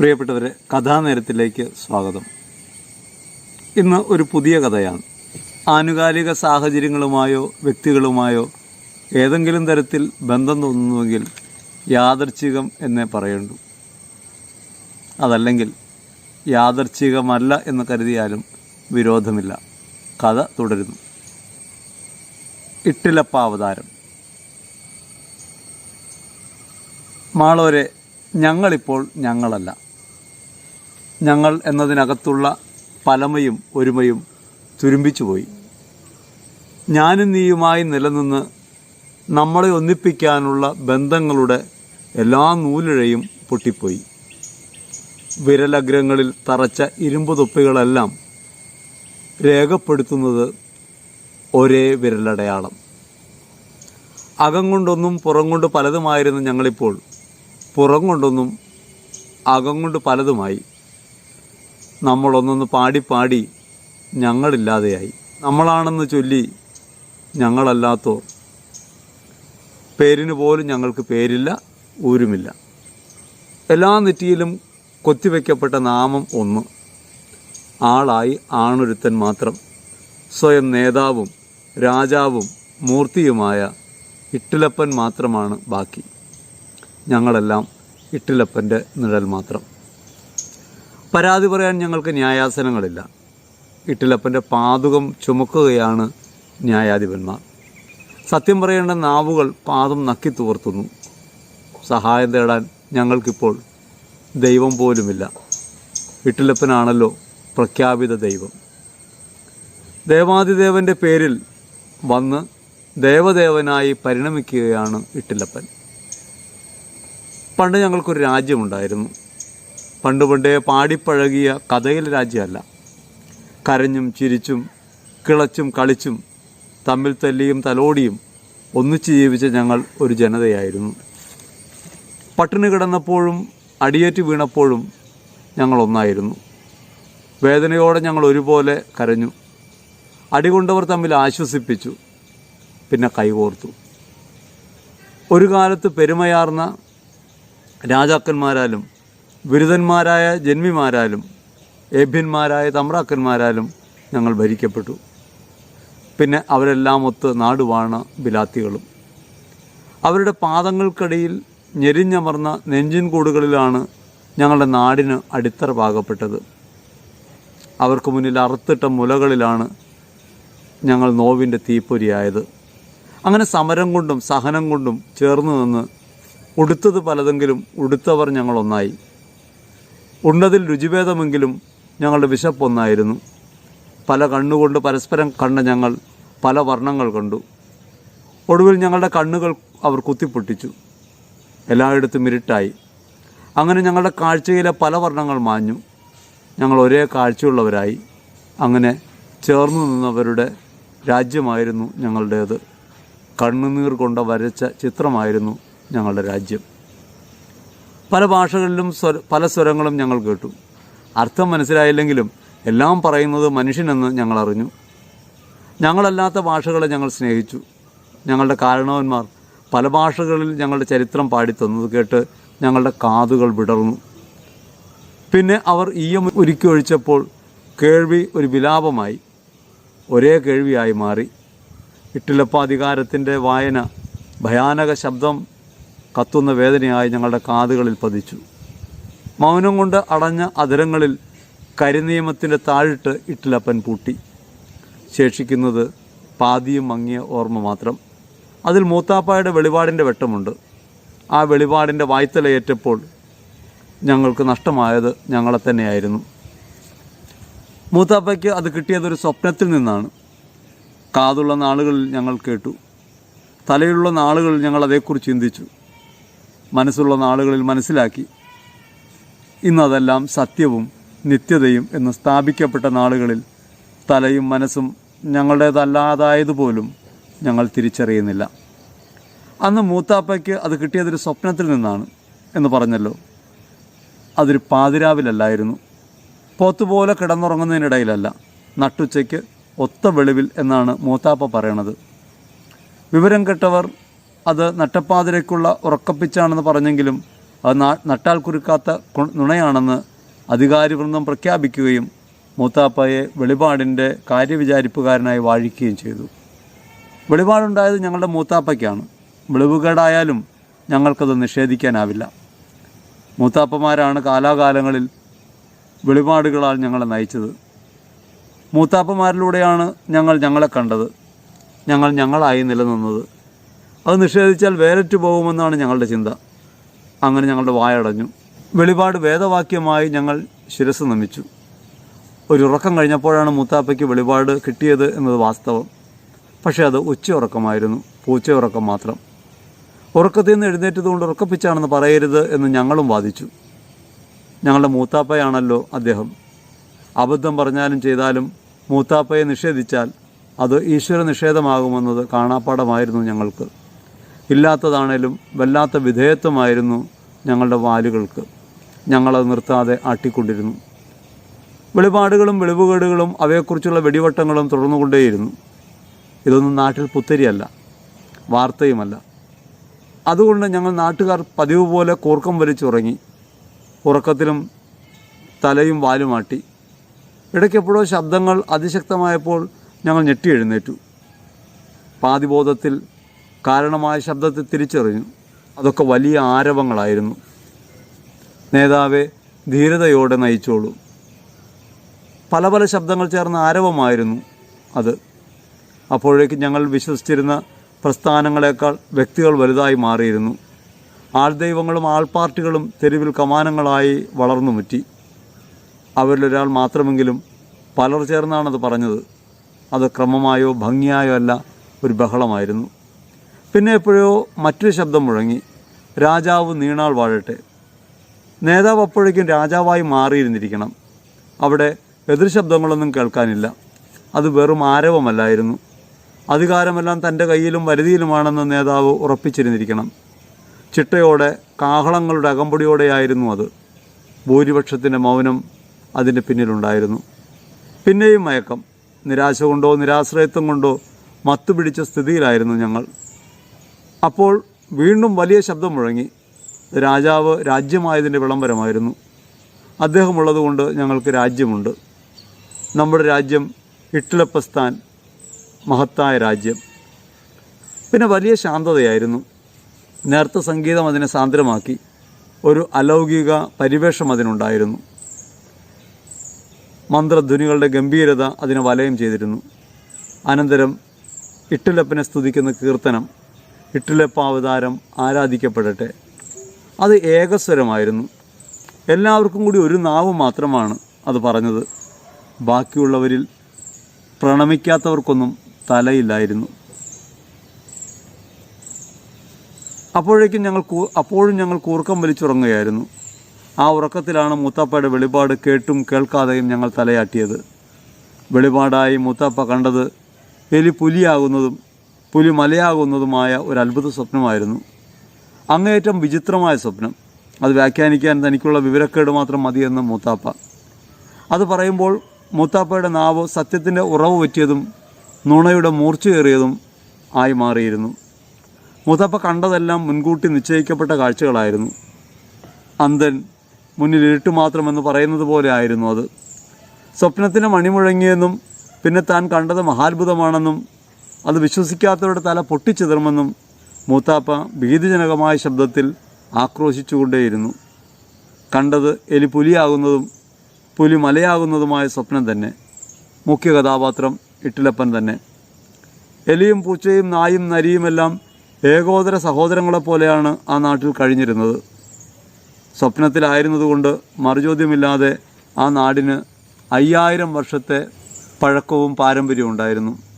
പ്രിയപ്പെട്ടവരെ കഥാനേരത്തിലേക്ക് സ്വാഗതം. ഇന്ന് ഒരു പുതിയ കഥയാണ്. ആനുകാലിക സാഹചര്യങ്ങളുമായോ വ്യക്തികളുമായോ ഏതെങ്കിലും തരത്തിൽ ബന്ധം തോന്നുന്നുവെങ്കിൽ യാദർച്ഛികം എന്നേ പറയണ്ടു. അതല്ലെങ്കിൽ യാദർച്ഛികമല്ല എന്ന് കരുതിയാലും വിരോധമില്ല. കഥ തുടരുന്നു. ഇട്ടിലപ്പാവതാരം. മാളോരെ ഞങ്ങളിപ്പോൾ ഞങ്ങളല്ല. ഞങ്ങൾ എന്നതിനകത്തുള്ള പലമയും ഒരുമയും തുരുമ്പിച്ചുപോയി. ഞാനും നീയുമായി നിലനിന്ന് നമ്മളെ ഒന്നിപ്പിക്കാനുള്ള ബന്ധങ്ങളുടെ എല്ലാ നൂലിഴയും പൊട്ടിപ്പോയി. വിരലഗ്രങ്ങളിൽ തറച്ച ഇരുമ്പ് തൊപ്പികളെല്ലാം രേഖപ്പെടുത്തുന്നത് ഒരേ വിരലടയാളം. അകം കൊണ്ടൊന്നും പുറം കൊണ്ട് പലതുമായിരുന്നു ഞങ്ങളിപ്പോൾ. പുറം കൊണ്ടൊന്നും അകം കൊണ്ട് പലതുമായി. നമ്മളൊന്നൊന്ന് പാടി പാടി ഞങ്ങളില്ലാതെയായി. നമ്മളാണെന്ന് ചൊല്ലി ഞങ്ങളല്ലാത്തോർ പേരിന് പോലും ഞങ്ങൾക്ക് പേരില്ല ഊരുമില്ല. എല്ലാ നെറ്റിയിലും കൊത്തിവെക്കപ്പെട്ട നാമം ഒന്ന്. ആളായി ആണൊരുത്തൻ മാത്രം. സ്വയം നേതാവും രാജാവും മൂർത്തിയുമായ ഇട്ടിലപ്പൻ മാത്രമാണ് ബാക്കി. ഞങ്ങളെല്ലാം ഇട്ടിലപ്പന്റെ നിഴൽ മാത്രം. പരാതി പറയാൻ ഞങ്ങൾക്ക് ന്യായാസനങ്ങളില്ല. ഇട്ടിലപ്പന്റെ പാതുകം ചുമക്കുകയാണ് ന്യായാധിപന്മാർ. സത്യം പറയേണ്ട നാവുകൾ പാദം നക്കി തുവർത്തുന്നു. സഹായം തേടാൻ ഞങ്ങൾക്കിപ്പോൾ ദൈവം പോലുമില്ല. ഇട്ടിലപ്പനാണല്ലോ പ്രഖ്യാപിത ദൈവം. ദേവാദിദേവന്റെ പേരിൽ വന്ന് ദേവദേവനായി പരിണമിക്കുകയാണ് ഇട്ടിലപ്പൻ. പണ്ട് ഞങ്ങൾക്കൊരു രാജ്യമുണ്ടായിരുന്നു. പണ്ട് പണ്ടേ പാടിപ്പഴകിയ കഥയിലെ രാജ്യമല്ല. കരഞ്ഞും ചിരിച്ചും കിളച്ചും കളിച്ചും തമ്മിൽ തല്ലിയും തലോടിയും ഒന്നിച്ച് ജീവിച്ച ഞങ്ങൾ ഒരു ജനതയായിരുന്നു. പട്ടിണി കിടന്നപ്പോഴും അടിയേറ്റ് വീണപ്പോഴും ഞങ്ങൾ ഒന്നായിരുന്നു. വേദനയോടെ ഞങ്ങൾ ഒരുപോലെ കരഞ്ഞു. അടികൊണ്ടവർ തമ്മിൽ ആശ്വസിപ്പിച്ചു. പിന്നെ കൈകോർത്തു. ഒരു കാലത്ത് പെരുമയാർന്ന രാജാക്കന്മാരാലും ബിരുദന്മാരായ ജന്മിമാരാലും ഏഭ്യന്മാരായ തമ്രാക്കന്മാരാലും ഞങ്ങൾ ഭരിക്കപ്പെട്ടു. പിന്നെ അവരെല്ലാം ഒത്ത് നാടുവാണ ബിലാത്തികളും. അവരുടെ പാദങ്ങൾക്കിടയിൽ ഞെരിഞ്ഞമർന്ന നെഞ്ചിൻ കൂടുകളിലാണ് ഞങ്ങളുടെ നാടിന് അടിത്തറ പാകപ്പെട്ടത്. അവർക്ക് മുന്നിൽ അറുത്തിട്ട മുലകളിലാണ് ഞങ്ങൾ നോവിന്റെ തീപ്പൊരിയായത്. അങ്ങനെ സമരം കൊണ്ടും സഹനം കൊണ്ടും ചേർന്ന് നിന്ന് ഉടുത്തത് പലതെങ്കിലും ഉടുത്തവർ ഞങ്ങൾ ഒന്നായി ഉണ്ടതിൽ രുചിഭേദമെങ്കിലും ഞങ്ങളുടെ വിശപ്പൊന്നായിരുന്നു. പല കണ്ണുകൊണ്ട് പരസ്പരം കണ്ട ഞങ്ങൾ പല വർണങ്ങൾ കണ്ടു. ഒടുവിൽ ഞങ്ങളുടെ കണ്ണുകൾ അവർ കുത്തിപ്പൊട്ടിച്ചു. എല്ലായിടത്തും ഇരുട്ടായി. അങ്ങനെ ഞങ്ങളുടെ കാഴ്ചയിലെ പല വർണങ്ങൾ മാഞ്ഞു. ഞങ്ങൾ ഒരേ കാഴ്ചയുള്ളവരായി. അങ്ങനെ ചേർന്നു നിന്നവരുടെ രാജ്യമായിരുന്നു ഞങ്ങളുടേത്. കണ്ണുനീർ കൊണ്ട് വരച്ച ചിത്രമായിരുന്നു ഞങ്ങളുടെ രാജ്യം. പല ഭാഷകളിലും സ്വര പല സ്വരങ്ങളും ഞങ്ങൾ കേട്ടു. അർത്ഥം മനസ്സിലായില്ലെങ്കിലും എല്ലാം പറയുന്നത് മനുഷ്യനെന്ന് ഞങ്ങൾ അറിഞ്ഞു. ഞങ്ങളല്ലാത്ത ഭാഷകളെ ഞങ്ങൾ സ്നേഹിച്ചു. ഞങ്ങളുടെ കാരണവന്മാർ പല ഭാഷകളിൽ ഞങ്ങളുടെ ചരിത്രം പാടിത്തന്നത് കേട്ട് ഞങ്ങളുടെ കാതുകൾ വിടർന്നു. പിന്നെ അവർ ഈയം ഒരുക്കി ഒഴിച്ചപ്പോൾ കേൾവി ഒരു വിലാപമായി ഒരേ കേൾവിയായി മാറി. ഇട്ടിലപ്പാധികാരത്തിന്റെ വായന ഭയാനക ശബ്ദം കത്തുന്ന വേദനയായി ഞങ്ങളുടെ കാതുകളിൽ പതിച്ചു. മൗനം കൊണ്ട് അടഞ്ഞ അതിരങ്ങളിൽ കരിനിയമത്തിന്റെ താഴിട്ട് ഇട്ടിലപ്പൻ പൂട്ടി. ശേഷിക്കുന്നത് പാതിയും മങ്ങിയ ഓർമ്മ മാത്രം. അതിൽ മൂത്താപ്പായുടെ വെളിപാടിന്റെ വെട്ടമുണ്ട്. ആ വെളിപാടിന്റെ വായ്ത്തലയേറ്റപ്പോൾ ഞങ്ങൾക്ക് നഷ്ടമായത് ഞങ്ങളെ തന്നെയായിരുന്നു. മൂത്താപ്പയ്ക്ക് അത് കിട്ടിയതൊരു സ്വപ്നത്തിൽ നിന്നാണ്. കാതുള്ള നാളുകളിൽ ഞങ്ങൾ കേട്ടു. തലയിലുള്ള നാളുകളിൽ ഞങ്ങൾ അതേക്കുറിച്ച് ചിന്തിച്ചു. മനസ്സുള്ള നാളുകളിൽ മനസ്സിലാക്കി. ഇന്നതെല്ലാം സത്യവും നിത്യതയും എന്ന് സ്ഥാപിക്കപ്പെട്ട നാളുകളിൽ തലയും മനസ്സും ഞങ്ങളുടേതല്ലാതായതുപോലും ഞങ്ങൾ തിരിച്ചറിയുന്നില്ല. അന്ന് മൂത്താപ്പയ്ക്ക് അത് കിട്ടിയതൊരു സ്വപ്നത്തിൽ നിന്നാണ് എന്ന് പറഞ്ഞല്ലോ. അതൊരു പാതിരാവിലല്ലായിരുന്നു. പോത്തുപോലെ കിടന്നുറങ്ങുന്നതിനിടയിലല്ല നട്ടുച്ചയ്ക്ക് ഒത്ത വെളിവിൽ എന്നാണ് മൂത്താപ്പ പറയണത്. വിവരം കെട്ടവർ അത് നട്ടപ്പാതിരയ്ക്കുള്ള ഉറക്കപ്പിച്ചാണെന്ന് പറഞ്ഞെങ്കിലും അത് നട്ടാൽ കുരുക്കാത്ത നുണയാണെന്ന് അധികാരിവൃന്ദം പ്രഖ്യാപിക്കുകയും മൂത്താപ്പയെ വെളിപാടിന്റെ കാര്യവിചാരിപ്പുകാരനായി വാഴിക്കുകയും ചെയ്തു. വെളിപാടുണ്ടായത് ഞങ്ങളുടെ മൂത്താപ്പയ്ക്കാണ്. വെളിവുകേടായാലും ഞങ്ങൾക്കത് നിഷേധിക്കാനാവില്ല. മൂത്താപ്പമാരാണ് കാലാകാലങ്ങളിൽ വെളിപാടുകളാൽ ഞങ്ങളെ നയിച്ചത്. മൂത്താപ്പമാരിലൂടെയാണ് ഞങ്ങൾ ഞങ്ങളെ കണ്ടത്. ഞങ്ങൾ ഞങ്ങളായി നിലനിന്നത്. അത് നിഷേധിച്ചാൽ വേലറ്റ് പോകുമെന്നാണ് ഞങ്ങളുടെ ചിന്ത. അങ്ങനെ ഞങ്ങളുടെ വായടഞ്ഞു. വെളിപാട് വേദവാക്യമായി ഞങ്ങൾ ശിരസ് നമിച്ചു. ഒരു ഉറക്കം കഴിഞ്ഞപ്പോഴാണ് മൂത്താപ്പയ്ക്ക് വെളിപാട് കിട്ടിയത് എന്നത് വാസ്തവം. പക്ഷേ അത് ഉച്ച ഉറക്കമായിരുന്നു പൂച്ച ഉറക്കം മാത്രം. ഉറക്കത്തിൽ നിന്ന് എഴുന്നേറ്റതുകൊണ്ട് ഉറക്കപ്പിച്ചാണെന്ന് പറയരുത് എന്ന് ഞങ്ങളും വാദിച്ചു. ഞങ്ങളുടെ മൂത്താപ്പയാണല്ലോ അദ്ദേഹം. അബദ്ധം പറഞ്ഞാലും ചെയ്താലും മൂത്താപ്പയെ നിഷേധിച്ചാൽ അത് ഈശ്വര നിഷേധമാകുമെന്നത് കാണാപ്പാടമായിരുന്നു ഞങ്ങൾക്ക്. ഇല്ലാത്തതാണേലും വല്ലാത്ത വിധേയത്വമായിരുന്നു ഞങ്ങളുടെ വാലുകൾക്ക്. ഞങ്ങളത് നിർത്താതെ ആട്ടിക്കൊണ്ടിരുന്നു. വെളിപാടുകളും വെളിവുകേടുകളും അവയെക്കുറിച്ചുള്ള വെടിവട്ടങ്ങളും തുടർന്നുകൊണ്ടേയിരുന്നു. ഇതൊന്നും നാട്ടിൽ പുത്തരിയല്ല വാർത്തയുമല്ല. അതുകൊണ്ട് ഞങ്ങൾ നാട്ടുകാർ പതിവ് പോലെ കൂർക്കം വലിച്ചുറങ്ങി ഉറക്കത്തിലും തലയും വാലുമാട്ടി ഇടയ്ക്കെപ്പോഴോ ശബ്ദങ്ങൾ അതിശക്തമായപ്പോൾ ഞങ്ങൾ ഞെട്ടി എഴുന്നേറ്റു. പാതിബോധത്തിൽ കാരണമായ ശബ്ദത്തെ തിരിച്ചറിഞ്ഞു. അതൊക്കെ വലിയ ആരവങ്ങളായിരുന്നു. നേതാവെ ധീരതയോടെ നയിച്ചോളൂ. പല പല ശബ്ദങ്ങൾ ചേർന്ന ആരവമായിരുന്നു അത്. അപ്പോഴേക്ക് ഞങ്ങൾ വിശ്വസിച്ചിരുന്ന പ്രസ്ഥാനങ്ങളെക്കാൾ വ്യക്തികൾ വലുതായി മാറിയിരുന്നു. ആൾദൈവങ്ങളും ആൾപാർട്ടികളും തെരുവിൽ കമാനങ്ങളായി വളർന്നു മുറ്റി. അവരിലൊരാൾ മാത്രമെങ്കിലും പലർ ചേർന്നാണത് പറഞ്ഞത്. അത് ക്രമമായോ ഭംഗിയായോ അല്ല ഒരു ബഹളമായിരുന്നു. പിന്നെ എപ്പോഴോ മറ്റൊരു ശബ്ദം മുഴങ്ങി. രാജാവ് നീണാൾ വാഴട്ടെ. നേതാവ് അപ്പോഴേക്കും രാജാവായി മാറിയിരുന്നിരിക്കണം. അവിടെ എതിർ ശബ്ദങ്ങളൊന്നും കേൾക്കാനില്ല. അത് വെറും ആരവമല്ലായിരുന്നു. അധികാരമെല്ലാം തന്റെ കയ്യിലും വരുതിയിലുമാണെന്ന് നേതാവ് ഉറപ്പിച്ചിരുന്നിരിക്കണം. ചിട്ടയോടെ കാഹളങ്ങളുടെ അകമ്പടിയോടെയായിരുന്നു അത്. ഭൂരിപക്ഷത്തിന്റെ മൗനം അതിന്റെ പിന്നിലുണ്ടായിരുന്നു. പിന്നെയും മയക്കം. നിരാശ കൊണ്ടോ നിരാശ്രയത്വം കൊണ്ടോ മത്തുപിടിച്ച സ്ഥിതിയിലായിരുന്നു ഞങ്ങൾ. അപ്പോൾ വീണ്ടും വലിയ ശബ്ദം മുഴങ്ങി. രാജാവ് രാജ്യമായതിന്റെ വിളംബരമായിരുന്നു. അദ്ദേഹമുള്ളതുകൊണ്ട് ഞങ്ങൾക്ക് രാജ്യമുണ്ട്. നമ്മുടെ രാജ്യം ഇട്ടിളപ്പസ്ഥാൻ മഹത്തായ രാജ്യം. പിന്നെ വലിയ ശാന്തതയായിരുന്നു. നേർത്ത സംഗീതം അതിനെ സാന്ദ്രമാക്കി. ഒരു അലൗകിക പരിവേഷം അതിനുണ്ടായിരുന്നു. മന്ത്രധ്വനികളുടെ ഗംഭീരത അതിനെ വലയം ചെയ്തിരുന്നു. അനന്തരം ഇട്ടിലപ്പനെ സ്തുതിക്കുന്ന കീർത്തനം ഇട്ടിലപ്പാവതാരം ആരാധിക്കപ്പെടട്ടെ. അത് ഏകസ്വരമായിരുന്നു. എല്ലാവർക്കും കൂടി ഒരു നാവ് മാത്രമാണ് അത് പറഞ്ഞത്. ബാക്കിയുള്ളവരിൽ പ്രണമിക്കാത്തവർക്കൊന്നും തലയില്ലായിരുന്നു. അപ്പോഴേക്കും ഞങ്ങൾ അപ്പോഴും ഞങ്ങൾ കൂർക്കം വലിച്ചുറങ്ങുകയായിരുന്നു. ആ ഉറക്കത്തിലാണ് മൂത്താപ്പയുടെ വെളിപാട് കേട്ടും കേൾക്കാതെയും ഞങ്ങൾ തലയാട്ടിയത്. വെളിപാടായി മൂത്താപ്പ കണ്ടത് എലി പുലിയാകുന്നതും പുലി മലയാകുന്നതുമായ ഒരു അത്ഭുത സ്വപ്നമായിരുന്നു. അങ്ങേയറ്റം വിചിത്രമായ സ്വപ്നം. അത് വ്യാഖ്യാനിക്കാൻ തനിക്കുള്ള വിവരക്കേട് മാത്രം മതിയെന്ന് മൂത്താപ്പ. അത് പറയുമ്പോൾ മൂത്താപ്പയുടെ നാവ് സത്യത്തിന്റെ ഉറവ് പറ്റിയതും നുണയുടെ മൂർച്ചയേറിയതും ആയി മാറിയിരുന്നു. മൂത്താപ്പ കണ്ടതെല്ലാം മുൻകൂട്ടി നിശ്ചയിക്കപ്പെട്ട കാഴ്ചകളായിരുന്നു. അന്തൻ മുന്നിൽ ഇരുട്ട് മാത്രമെന്ന് പറയുന്നത് പോലെ ആയിരുന്നു അത്. സ്വപ്നത്തിന് മണിമുഴങ്ങിയെന്നും പിന്നെ താൻ കണ്ടത് മഹാത്ഭുതമാണെന്നും അത് വിശ്വസിക്കാത്തവരുടെ തല പൊട്ടിച്ചിതറുമെന്നും മൂത്താപ്പ ഭീതിജനകമായ ശബ്ദത്തിൽ ആക്രോശിച്ചുകൊണ്ടേയിരുന്നു. കണ്ടത് എലി പുലിയാകുന്നതും പുലി മലയാകുന്നതുമായ സ്വപ്നം തന്നെ. മുഖ്യ കഥാപാത്രം ഇട്ടിലപ്പൻ തന്നെ. എലിയും പൂച്ചയും നായും നരിയുമെല്ലാം ഏകോദര സഹോദരങ്ങളെപ്പോലെയാണ് ആ നാട്ടിൽ കഴിഞ്ഞിരുന്നത്. സ്വപ്നത്തിലായിരുന്നതുകൊണ്ട് മറുചോദ്യമില്ലാതെ ആ നാടിന് അയ്യായിരം വർഷത്തെ പഴക്കവും പാരമ്പര്യവും ഉണ്ടായിരുന്നു.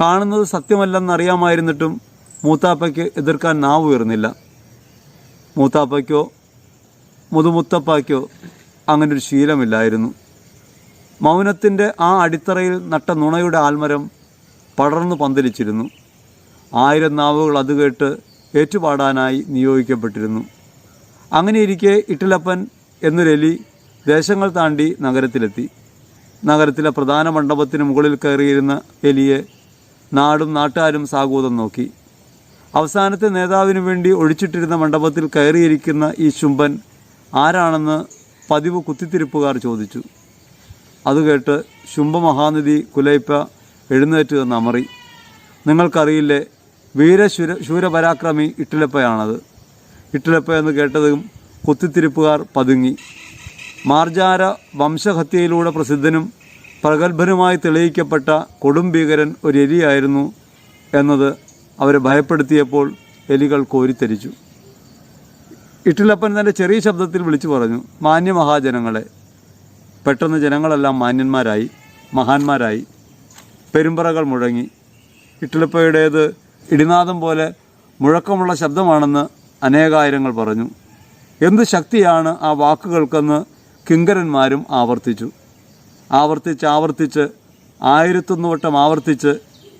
കാണുന്നത് സത്യമല്ലെന്ന് സത്യമല്ലെന്നറിയാമായിരുന്നിട്ടും മൂത്താപ്പയ്ക്ക് എതിർക്കാൻ നാവ് ഉയർന്നില്ല മൂത്താപ്പയ്ക്കോ മുതുമുത്തപ്പായ്ക്കോ അങ്ങനൊരു ശീലമില്ലായിരുന്നു. മൗനത്തിന്റെ ആ അടിത്തറയിൽ നട്ട നുണയുടെ ആൽമരം പടർന്നു പന്തലിച്ചിരുന്നു. ആയിരം നാവുകൾ അത് കേട്ട് ഏറ്റുപാടാനായി നിയോഗിക്കപ്പെട്ടിരുന്നു. അങ്ങനെയിരിക്കെ ഇട്ടിലപ്പൻ എന്നൊരെലി ദേശങ്ങൾ താണ്ടി നഗരത്തിലെത്തി. നഗരത്തിലെ പ്രധാന മണ്ഡപത്തിന് മുകളിൽ കയറിയിരുന്ന എലിയെ നാടും നാട്ടുകാരും സാഗൂതം നോക്കി. അവസാനത്തെ നേതാവിനു വേണ്ടി ഒഴിച്ചിട്ടിരുന്ന മണ്ഡപത്തിൽ കയറിയിരിക്കുന്ന ഈ ശുംഭൻ ആരാണെന്ന് പതിവ് കുത്തിത്തിരിപ്പുകാർ ചോദിച്ചു. അത് കേട്ട് ശുംഭമഹാനിധി കുലൈപ്പ എഴുന്നേറ്റ് നിന്ന് അമറി. നിങ്ങൾക്കറിയില്ലേ വീരശൂര ശൂരപരാക്രമി ഇട്ടിലപ്പയാണത്. ഇട്ടിലപ്പ എന്ന് കേട്ടതും കുത്തിത്തിരിപ്പുകാർ പതുങ്ങി. മാർജാര വംശഹത്യയിലൂടെ പ്രസിദ്ധനും പ്രഗത്ഭനുമായി തെളിയിക്കപ്പെട്ട കൊടുംഭീകരൻ ഒരു എലിയായിരുന്നു എന്നത് അവരെ ഭയപ്പെടുത്തിയപ്പോൾ എലികൾ കോരിത്തരിച്ചു ഇട്ടിലപ്പൻ തന്റെ ചെറിയ ശബ്ദത്തിൽ വിളിച്ചു പറഞ്ഞു മാന്യമഹാജനങ്ങളെ പെട്ടെന്ന് ജനങ്ങളെല്ലാം മാന്യന്മാരായി മഹാന്മാരായി. പെരുമ്പറകൾ മുഴങ്ങി. ഇട്ടിലപ്പയുടേത് ഇടിനാദം പോലെ മുഴക്കമുള്ള ശബ്ദമാണെന്ന് അനേകായിരങ്ങൾ പറഞ്ഞു. എന്ത് ശക്തിയാണ് ആ വാക്കുകൾക്കെന്ന് കിങ്കരന്മാരും ആവർത്തിച്ചു. ആവർത്തിച്ച് ആവർത്തിച്ച് ആയിരത്തൊന്ന് വട്ടം ആവർത്തിച്ച്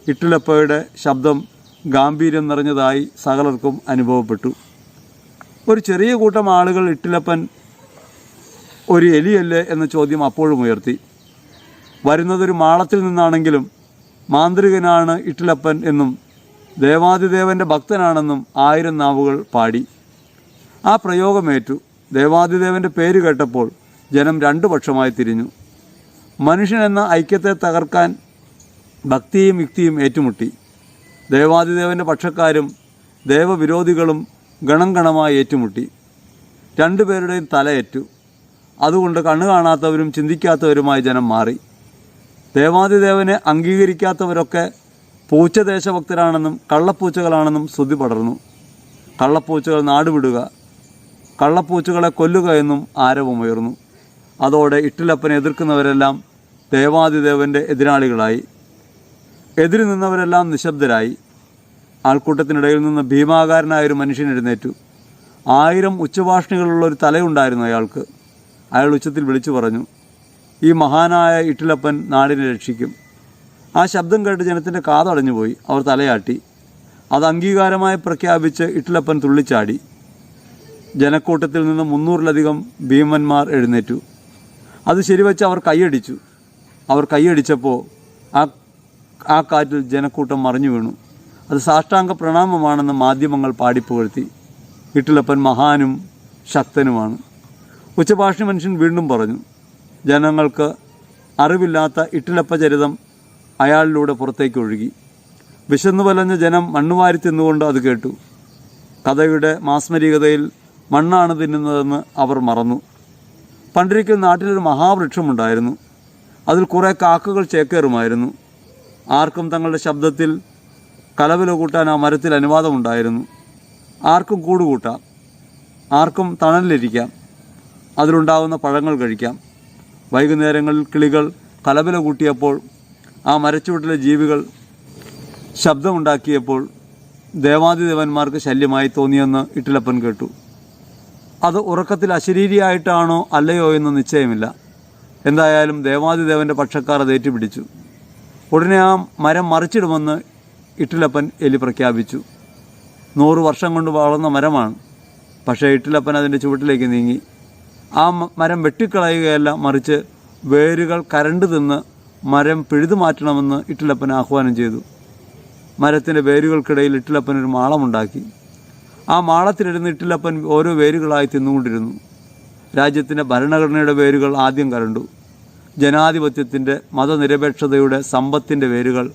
ഇട്ടിലപ്പയുടെ ശബ്ദം ഗാംഭീര്യം നിറഞ്ഞതായി സകലർക്കും അനുഭവപ്പെട്ടു. ഒരു ചെറിയ കൂട്ടം ആളുകൾ ഇട്ടിലപ്പൻ ഒരു എലിയല്ലേ എന്ന ചോദ്യം അപ്പോഴും ഉയർത്തി. വരുന്നതൊരു മാളത്തിൽ നിന്നാണെങ്കിലും മാന്ത്രികനാണ് ഇട്ടിലപ്പൻ എന്നും ദേവാദിദേവന്റെ ഭക്തനാണെന്നും ആയിരം നാവുകൾ പാടി. ആ പ്രയോഗമേറ്റു. ദേവാദിദേവന്റെ പേര് കേട്ടപ്പോൾ ജനം രണ്ടു പക്ഷമായി തിരിഞ്ഞു. മനുഷ്യൻ എന്ന ഐക്യത്തെ തകർക്കാൻ ഭക്തിയും യുക്തിയും ഏറ്റുമുട്ടി. ദേവാദിദേവന്റെ പക്ഷക്കാരും ദേവവിരോധികളും ഗണം ഗണമായി ഏറ്റുമുട്ടി രണ്ടുപേരുടെയും തലയേറ്റു അതുകൊണ്ട് കണ്ണു കാണാത്തവരും ചിന്തിക്കാത്തവരുമായി ജനം മാറി. ദേവാദിദേവനെ അംഗീകരിക്കാത്തവരൊക്കെ പൂച്ച ദേശഭക്തരാണെന്നും കള്ളപ്പൂച്ചകളാണെന്നും ശ്രുതി പടർന്നു. കള്ളപ്പൂച്ചകൾ നാടുവിടുക കള്ളപ്പൂച്ചകളെ കൊല്ലുക എന്നും ആരവമുയർന്നു. അതോടെ ഇട്ടിലപ്പനെ എതിർക്കുന്നവരെല്ലാം ദേവാദിദേവന്റെ എതിരാളികളായി. എതിരി നിന്നവരെല്ലാം നിശബ്ദരായി. ആൾക്കൂട്ടത്തിനിടയിൽ നിന്ന് ഭീമാകാരനായ ഒരു മനുഷ്യൻ എഴുന്നേറ്റു. ആയിരം ഉച്ചഭാഷണികളുള്ള ഒരു തലയുണ്ടായിരുന്നു അയാൾക്ക്. അയാൾ ഉച്ചത്തിൽ വിളിച്ചു പറഞ്ഞു ഈ മഹാനായ ഇട്ടിലപ്പൻ നാടിനെ രക്ഷിക്കും. ആ ശബ്ദം കേട്ട് ജനത്തിന്റെ കാതടഞ്ഞുപോയി അവർ തലയാട്ടി. അത് അംഗീകാരമായി പ്രഖ്യാപിച്ച് ഇട്ടിലപ്പൻ തുള്ളിച്ചാടി. ജനക്കൂട്ടത്തിൽ നിന്ന് മുന്നൂറിലധികം ഭീമന്മാർ എഴുന്നേറ്റു. അത് ശരിവെച്ച് അവർ കൈയടിച്ചു. അവർ കൈയടിച്ചപ്പോൾ ആ ആ കാറ്റിൽ ജനക്കൂട്ടം മറിഞ്ഞു വീണു. അത് സാഷ്ടാംഗ പ്രണാമമാണെന്ന് മാധ്യമങ്ങൾ പാടിപ്പുകഴ്ത്തി. ഇട്ടിലപ്പൻ മഹാനും ശക്തനുമാണ്. ഉച്ചഭാഷി മനുഷ്യൻ വീണ്ടും പറഞ്ഞു ജനങ്ങൾക്ക് അറിവില്ലാത്ത ഇട്ടിലപ്പ ചരിതം അയാളിലൂടെ പുറത്തേക്ക് ഒഴുകി. വിശന്നു വലഞ്ഞ ജനം മണ്ണുവാരി തിന്നുകൊണ്ട് അത് കേട്ടു. കഥയുടെ മാസ്മരികതയിൽ മണ്ണാണ് തിന്നുന്നതെന്ന് അവർ മറന്നു. പണ്ടിരിക്കൽ നാട്ടിലൊരു മഹാവൃക്ഷമുണ്ടായിരുന്നു. അതിൽ കുറേ കാക്കകൾ ചേക്കേറുമായിരുന്നു. ആർക്കും തങ്ങളുടെ ശബ്ദത്തിൽ കലവില കൂട്ടാൻ ആ മരത്തിൽ അനുവാദമുണ്ടായിരുന്നു. ആർക്കും കൂടുകൂട്ടാം ആർക്കും തണലിലിരിക്കാം അതിലുണ്ടാകുന്ന പഴങ്ങൾ കഴിക്കാം. വൈകുന്നേരങ്ങളിൽ കിളികൾ കലവില കൂട്ടിയപ്പോൾ ആ മരച്ചുവട്ടിലെ ജീവികൾ ശബ്ദമുണ്ടാക്കിയപ്പോൾ ദേവാദിദേവന്മാർക്ക് ശല്യമായി തോന്നിയെന്ന് ഇട്ടിലപ്പൻ കേട്ടു. അത് ഉറക്കത്തിൽ അശരീരിയായിട്ടാണോ അല്ലയോ എന്ന് നിശ്ചയമില്ല. എന്തായാലും ദേവാദിദേവന്റെ പക്ഷക്കാർ അത് ഏറ്റുപിടിച്ചു. ഉടനെ ആ മരം മറിച്ചിടുമെന്ന് ഇട്ടിലപ്പൻ എലി പ്രഖ്യാപിച്ചു. നൂറ് വർഷം കൊണ്ട് വളർന്ന മരമാണ്. പക്ഷേ ഇട്ടിലപ്പൻ അതിന്റെ ചുവട്ടിലേക്ക് നീങ്ങി. ആ മരം വെട്ടിക്കളയുകയല്ല മറിച്ച് വേരുകൾ കരണ്ട് തിന്ന് മരം പിഴുതു മാറ്റണമെന്ന് ഇട്ടിലപ്പൻ ആഹ്വാനം ചെയ്തു. മരത്തിന്റെ വേരുകൾക്കിടയിൽ ഇട്ടിലപ്പൻ ഒരു മാളമുണ്ടാക്കി. ആ മാളത്തിലിരുന്ന് ഇട്ടിലപ്പൻ ഓരോ വേരുകളായി തിന്നുകൊണ്ടിരുന്നു. രാജ്യത്തിന്റെ ഭരണഘടനയുടെ വേരുകൾ ആദ്യം കരണ്ടു. ജനാധിപത്യത്തിന്റെ മതനിരപേക്ഷതയുടെ സമ്പത്തിന്റെ വേരുകൾ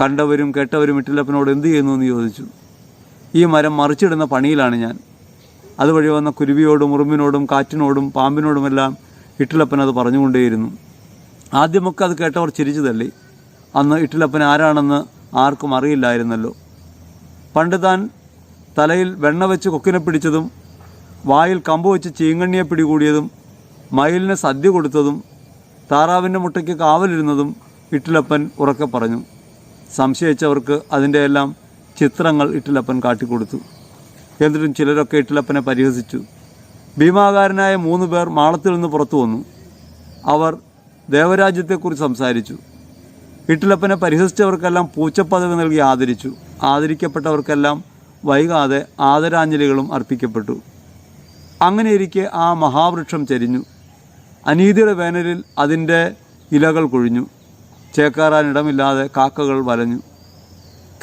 കണ്ടവരും കേട്ടവരും ഇട്ടിലപ്പനോട് എന്ത് ചെയ്യുന്നു എന്ന് ചോദിച്ചു. ഈ മരം മറിച്ചിടുന്ന പണിയിലാണ് ഞാൻ. അതുവഴി വന്ന കുരുവിയോടും ഉറുമ്പിനോടും കാറ്റിനോടും പാമ്പിനോടുമെല്ലാം ഇട്ടിലപ്പൻ അത് പറഞ്ഞുകൊണ്ടേയിരുന്നു. ആദ്യമൊക്കെ അത് കേട്ടവർ ചിരിച്ചു തള്ളി അന്ന് ഇട്ടിലപ്പൻ ആരാണെന്ന് ആർക്കും അറിയില്ലായിരുന്നല്ലോ. പണ്ട് താൻ തലയിൽ വെണ്ണ വെച്ച് കൊക്കിനെ പിടിച്ചതും വായിൽ കമ്പ് വെച്ച് ചീങ്കണ്ണിയെ പിടികൂടിയതും മയിലിന് സദ്യ കൊടുത്തതും താറാവിന്റെ മുട്ടയ്ക്ക് കാവലിരുന്നതും ഇട്ടിലപ്പൻ ഉറക്കെ പറഞ്ഞു. സംശയിച്ചവർക്ക് അതിന്റെ എല്ലാം ചിത്രങ്ങൾ ഇട്ടിലപ്പൻ കാട്ടിക്കൊടുത്തു. എന്നിട്ടും ചിലരൊക്കെ ഇട്ടിലപ്പനെ പരിഹസിച്ചു. ഭീമാകാരനായ മൂന്ന് പേർ മാളത്തിൽ നിന്ന് പുറത്തു വന്നു. അവർ ദേവരാജ്യത്തെക്കുറിച്ച് സംസാരിച്ചു. ഇട്ടിലപ്പനെ പരിഹസിച്ചവർക്കെല്ലാം പൂച്ചപ്പദവി നൽകി ആദരിച്ചു. ആദരിക്കപ്പെട്ടവർക്കെല്ലാം വൈകാതെ ആദരാഞ്ജലികളും അർപ്പിക്കപ്പെട്ടു. അങ്ങനെയിരിക്കെ ആ മഹാവൃക്ഷം ചരിഞ്ഞു. അനീതിയുടെ വേനലിൽ അതിന്റെ ഇലകൾ കൊഴിഞ്ഞു. ചേക്കാറാൻ ഇടമില്ലാതെ കാക്കകൾ വലഞ്ഞു.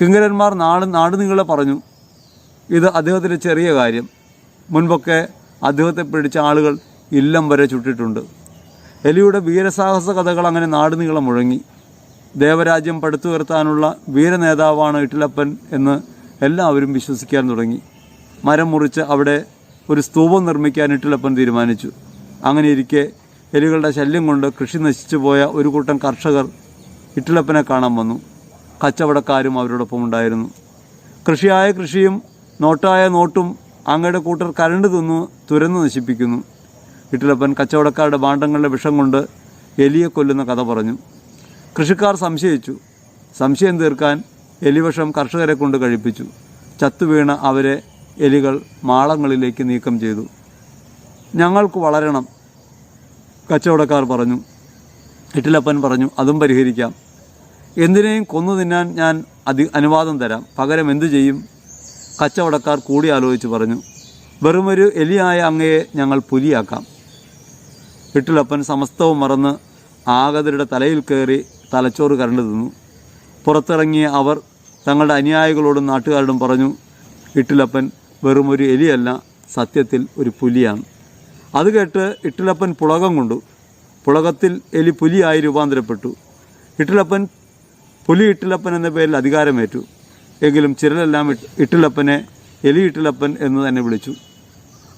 കിങ്കരന്മാർ നാട് നാട് നിങ്ങളെ പറഞ്ഞു ഇത് അദ്ദേഹത്തിന്റെ ചെറിയ കാര്യം. മുൻപൊക്കെ അദ്ദേഹത്തെ പിടിച്ച ആളുകൾ ഇല്ലം വരെ ചുട്ടിട്ടുണ്ട്. എലിയുടെ വീരസാഹസ കഥകൾ അങ്ങനെ നാട് നീളം മുഴങ്ങി. ദേവരാജ്യം പടുത്തുയർത്താനുള്ള വീരനേതാവാണ് ഇട്ടിലപ്പൻ എന്ന് എല്ലാവരും വിശ്വസിക്കാൻ തുടങ്ങി. മരം മുറിച്ച് അവിടെ ഒരു സ്തൂപം നിർമ്മിക്കാൻ ഇട്ടിലപ്പൻ തീരുമാനിച്ചു. അങ്ങനെ ഇരിക്കെ എലികളുടെ ശല്യം കൊണ്ട് കൃഷി നശിച്ചു പോയ ഒരു കൂട്ടം കർഷകർ ഇട്ടിലപ്പനെ കാണാൻ വന്നു. കച്ചവടക്കാരും അവരോടൊപ്പം ഉണ്ടായിരുന്നു. കൃഷിയായ കൃഷിയും നോട്ടായ നോട്ടും അങ്ങയുടെ കൂട്ടർ കരണ്ട് തിന്നു തുരന്നു നശിപ്പിക്കുന്നു. ഇട്ടിലപ്പൻ കച്ചവടക്കാരുടെ ഭാണ്ഡങ്ങളുടെ വിഷം കൊണ്ട് എലിയെ കൊല്ലുന്ന കഥ പറഞ്ഞു. കൃഷിക്കാർ സംശയിച്ചു. സംശയം തീർക്കാൻ എലിവിഷം കർഷകരെ കൊണ്ട് കഴിപ്പിച്ചു. ചത്തുവീണ അവരെ എലികൾ മാളങ്ങളിലേക്ക് നീക്കം ചെയ്തു. ഞങ്ങൾക്ക് വളരണം. കച്ചവടക്കാർ പറഞ്ഞു ഇട്ടിലപ്പൻ പറഞ്ഞു അതും പരിഹരിക്കാം. എന്തിനേയും കൊന്നു തിന്നാൻ ഞാൻ അതി അനുവാദം തരാം. പകരം എന്തു ചെയ്യും? കച്ചവടക്കാർ കൂടി ആലോചിച്ച് പറഞ്ഞു വെറുമൊരു എലിയായ അങ്ങയെ ഞങ്ങൾ പുലിയാക്കാം. ഇട്ടിലപ്പൻ സമസ്തവും മറന്ന് ആഗതരുടെ തലയിൽ കയറി തലച്ചോറ് കരണ്ടു തിന്നു. പുറത്തിറങ്ങിയ അവർ തങ്ങളുടെ അനുയായികളോടും നാട്ടുകാരോടും പറഞ്ഞു ഇട്ടിലപ്പൻ വെറുമൊരു എലിയല്ല സത്യത്തിൽ ഒരു പുലിയാണ്. അത് കേട്ട് ഇട്ടിലപ്പൻ പുളകം കൊണ്ടു. പുളകത്തിൽ എലി പുലിയായി രൂപാന്തരപ്പെട്ടു. ഇട്ടിലപ്പൻ പുലി ഇട്ടിലപ്പൻ എന്ന പേരിൽ അധികാരമേറ്റു. എങ്കിലും ചിരലെല്ലാം ഇട്ട് ഇട്ടിലപ്പനെ എലി ഇട്ടിലപ്പൻ എന്ന് തന്നെ വിളിച്ചു.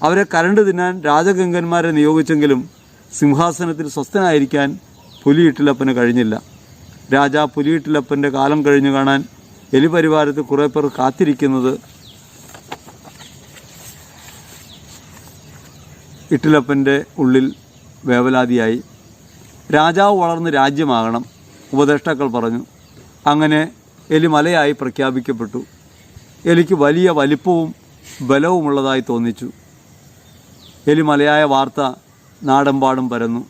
അവരെ കരണ്ട് തിന്നാൻ രാജഗംഗന്മാരെ നിയോഗിച്ചെങ്കിലും സിംഹാസനത്തിൽ സ്വസ്ഥനായിരിക്കാൻ പുലി പുലിയിട്ടിലപ്പന് കഴിഞ്ഞില്ല. രാജാ പുലിയിട്ടിലപ്പന്റെ കാലം കഴിഞ്ഞു കാണാൻ എലിപരിവാരത്തിൽ കുറേ പേർ കാത്തിരിക്കുന്നത് ഇട്ടിലപ്പന്റെ ഉള്ളിൽ വേവലാതിയായി. രാജാവ് വളർന്ന് രാജ്യമാകണം ഉപദേഷ്ടാക്കൾ പറഞ്ഞു. അങ്ങനെ എലി മലയായി പ്രഖ്യാപിക്കപ്പെട്ടു. എലിക്ക് വലിയ വലിപ്പവും ബലവുമുള്ളതായി തോന്നിച്ചു. എലി മലയായ വാർത്ത നാടെമ്പാടും പരന്നു.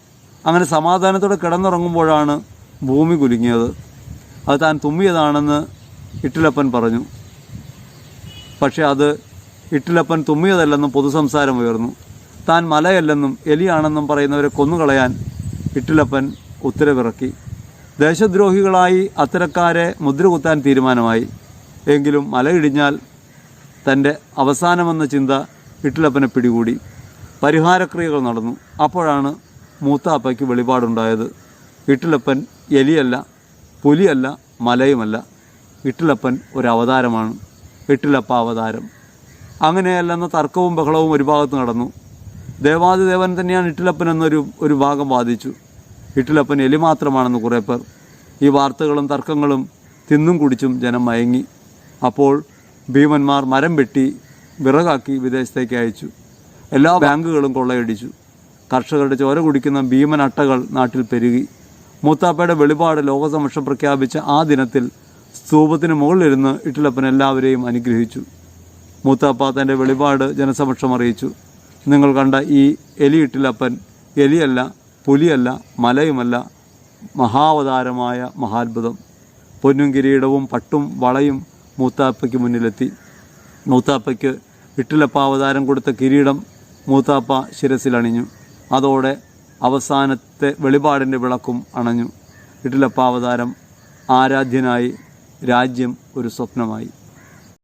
അങ്ങനെ സമാധാനത്തോടെ കിടന്നുറങ്ങുമ്പോഴാണ് ഭൂമി കുലുങ്ങിയത്. അത് താൻ തുമ്മിയതാണെന്ന് ഇട്ടിലപ്പൻ പറഞ്ഞു. പക്ഷേ അത് ഇട്ടിലപ്പൻ തുമ്മിയതല്ലെന്നും പൊതുസംസാരം ഉയർന്നു. താൻ മലയല്ലെന്നും എലിയാണെന്നും പറയുന്നവരെ കൊന്നുകളയാൻ ഇട്ടിലപ്പൻ ഉത്തരവിറക്കി. ദേശദ്രോഹികളായി അത്തരക്കാരെ മുദ്രകുത്താൻ തീരുമാനമായി. എങ്കിലും മലയിടിഞ്ഞാൽ തന്റെ അവസാനമെന്ന ചിന്ത ഇട്ടിലപ്പനെ പിടികൂടി. പരിഹാരക്രിയകൾ നടന്നു. അപ്പോഴാണ് മൂത്താപ്പയ്ക്ക് വെളിപാടുണ്ടായത്. ഇട്ടിലപ്പൻ എലിയല്ല പുലിയല്ല മലയുമല്ല. ഇട്ടിലപ്പൻ ഒരു അവതാരമാണ് ഇട്ടിലപ്പ അവതാരം അങ്ങനെയല്ലെന്ന തർക്കവും ബഹളവും ഒരു ഭാഗത്ത് നടന്നു. ദേവാദിദേവൻ തന്നെയാണ് ഇട്ടിലപ്പൻ എന്നൊരു ഒരു ഭാഗം വാദിച്ചു. ഇട്ടിലപ്പൻ എലി മാത്രമാണെന്ന് കുറേ പേർ ഈ വാർത്തകളും തർക്കങ്ങളും തിന്നും കുടിച്ചും ജനം മയങ്ങി. അപ്പോൾ ഭീമന്മാർ മരം വെട്ടി വിറകാക്കി വിദേശത്തേക്ക് അയച്ചു. എല്ലാ ബാങ്കുകളും കൊള്ളയടിച്ചു. കർഷകരുടെ ചോര കുടിക്കുന്ന ഭീമൻ അട്ടകൾ നാട്ടിൽ പെരുകി. മൂത്താപ്പയുടെ വെളിപാട് ലോകസമക്ഷം പ്രഖ്യാപിച്ച ആ ദിനത്തിൽ സ്തൂപത്തിന് മുകളിലിരുന്ന് ഇട്ടിലപ്പൻ എല്ലാവരെയും അനുഗ്രഹിച്ചു. മൂത്താപ്പ തന്റെ വെളിപാട് ജനസമക്ഷം അറിയിച്ചു. നിങ്ങൾ കണ്ട ഈ എലിയിട്ടിലപ്പൻ എലിയല്ല പുലിയല്ല മലയുമല്ല മഹാവതാരമായ മഹാത്ഭുതം. പൊന്നും കിരീടവും പട്ടും വളയും മൂത്താപ്പയ്ക്ക് മുന്നിലെത്തി. മൂത്താപ്പയ്ക്ക് ഇട്ടിലപ്പ അവതാരം കൊടുത്ത കിരീടം മൂത്താപ്പ ശിരസിലണിഞ്ഞു. അതോടെ അവസാനത്തെ വെളിപാടിന്റെ വിളക്കും അണഞ്ഞു. ഇട്ടിലപ്പ അവതാരം ആരാധ്യനായി രാജ്യം ഒരു സ്വപ്നമായി.